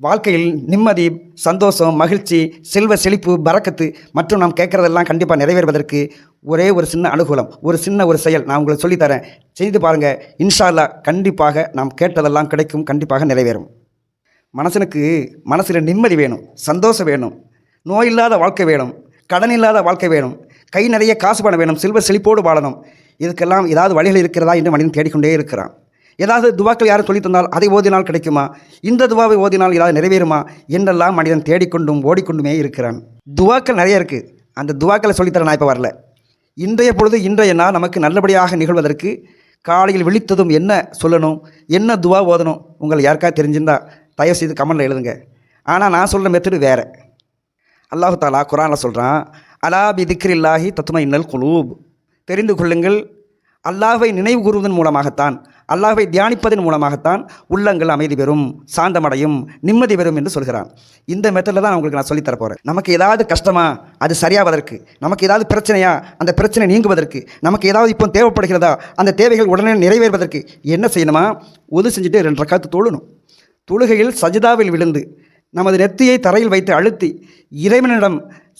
வாழ்க்கையில் நிம்மதி சந்தோஷம் மகிழ்ச்சி செல்வ செழிப்பு பறக்கத்து மற்றும் நாம் கேட்குறதெல்லாம் கண்டிப்பாக நிறைவேறுவதற்கு ஒரே ஒரு சின்ன அனுகூலம் ஒரு சின்ன ஒரு செயல் நான் உங்களுக்கு சொல்லித்தரேன். செய்து பாருங்கள் இன்ஷால்லா கண்டிப்பாக நாம் கேட்டதெல்லாம் கிடைக்கும் கண்டிப்பாக நிறைவேறும். மனசனுக்கு மனசில் நிம்மதி வேணும் சந்தோஷம் வேணும் நோய் இல்லாத வாழ்க்கை வேணும் கடன் இல்லாத வாழ்க்கை வேணும் கை நிறைய காசு பணம் வேணும் செல்வ செழிப்போடு வாழணும். இதுக்கெல்லாம் ஏதாவது வழிகள் இருக்கிறதா என்று மனிதன் தேடிக்கொண்டே இருக்கிறான். ஏதாவது துவாக்கள் யாரும் சொல்லித் தந்தால் அதை ஓதினால் கிடைக்குமா? இந்த துவாவை ஓதினால் ஏதாவது நிறைவேறுமா? என்றெல்லாம் மனிதன் தேடிக்கொண்டும் ஓடிக்கொண்டுமே இருக்கிறான். துவாக்கள் நிறைய இருக்குது அந்த துவாக்களை சொல்லித்தர நான் இப்போ வரல. இன்றைய பொழுது இன்றைய நாள் நமக்கு நல்லபடியாக நிகழ்வதற்கு காலையில் விழித்ததும் என்ன சொல்லணும்? என்ன துவா ஓதணும்? உங்கள் யாருக்காவது தெரிஞ்சிருந்தா தயவு செய்து கமெண்டில் எழுதுங்க. ஆனால் நான் சொல்கிற மெத்தடு வேறு. அல்லாஹு தாலா குரானில் சொல்கிறான் அலா பி திக்ரில்லாஹி தத்தும இன்னல் குலூப். தெரிந்து கொள்ளுங்கள் அல்லாஹை நினைவு கூறுவதன் மூலமாகத்தான் அல்லாஹை தியானிப்பதன் மூலமாகத்தான் உள்ளங்கள் அமைதி பெறும் சாந்தமடையும் நிம்மதி பெறும் என்று சொல்கிறான். இந்த மெத்தடில் தான் உங்களுக்கு நான் சொல்லித் போகிறேன் நமக்கு ஏதாவது கஷ்டமா அது சரியாவதற்கு நமக்கு ஏதாவது பிரச்சனையா அந்த பிரச்சனை நீங்குவதற்கு நமக்கு ஏதாவது இப்போ தேவைப்படுகிறதா அந்த தேவைகள் உடனே நிறைவேறுவதற்கு என்ன செய்யணுமா? ஒது செஞ்சுட்டு ரெண்டு ரக்காத்து தொழணும். தொழுகையில் சஜிதாவில் விழுந்து நமது நெத்தியை தரையில் வைத்து அழுத்தி இறைவனிடம்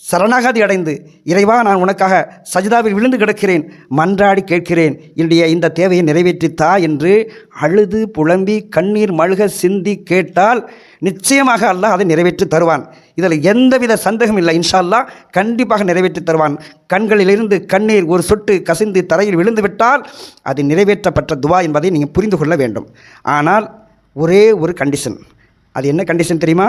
சரணாகதி அடைந்து இறைவா நான் உனக்காக சஜிதாவில் விழுந்து கிடக்கிறேன் மன்றாடி கேட்கிறேன் என்னுடைய இந்த தேவையை நிறைவேற்றித்தா? என்று அழுது புலம்பி கண்ணீர் மழுக சிந்தி கேட்டால் நிச்சயமாக அல்லாஹ் அதை நிறைவேற்றி தருவான். இதில் எந்தவித சந்தேகம் இல்லை. இன்ஷா கண்டிப்பாக நிறைவேற்றி தருவான். கண்களிலிருந்து கண்ணீர் ஒரு சொட்டு கசிந்து தரையில் விழுந்து விட்டால் அது நிறைவேற்றப்பட்ட துவா என்பதை நீங்கள் புரிந்து கொள்ள வேண்டும். ஆனால் ஒரே ஒரு கண்டிஷன் அது என்ன கண்டிஷன் தெரியுமா?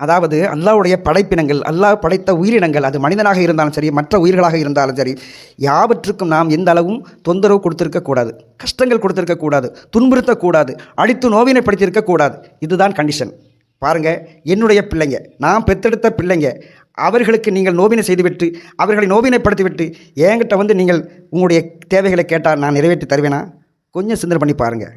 அதாவது அல்லாவுடைய படைப்பினங்கள் அல்லாஹ் படைத்த உயிரினங்கள் அது மனிதனாக இருந்தாலும் சரி மற்ற உயிர்களாக இருந்தாலும் சரி யாவற்றுக்கும் நாம் எந்த அளவும் தொந்தரவு கொடுத்துருக்கக்கூடாது கஷ்டங்கள் கொடுத்துருக்கக்கூடாது துன்புறுத்தக்கூடாது அடித்து நோவினைப்படுத்தியிருக்கக்கூடாது இதுதான் கண்டிஷன் பாருங்கள் என்னுடைய பிள்ளைங்க நான் பெத்தெடுத்த பிள்ளைங்க அவர்களுக்கு நீங்கள் நோவினை செய்துவிட்டு அவர்களை நோவினைப்படுத்திவிட்டு என்கிட்ட வந்து நீங்கள் உங்களுடைய தேவைகளை கேட்டால் நான் நிறைவேற்றி தருவேனா? கொஞ்சம் சிந்தனை பண்ணி பாருங்கள்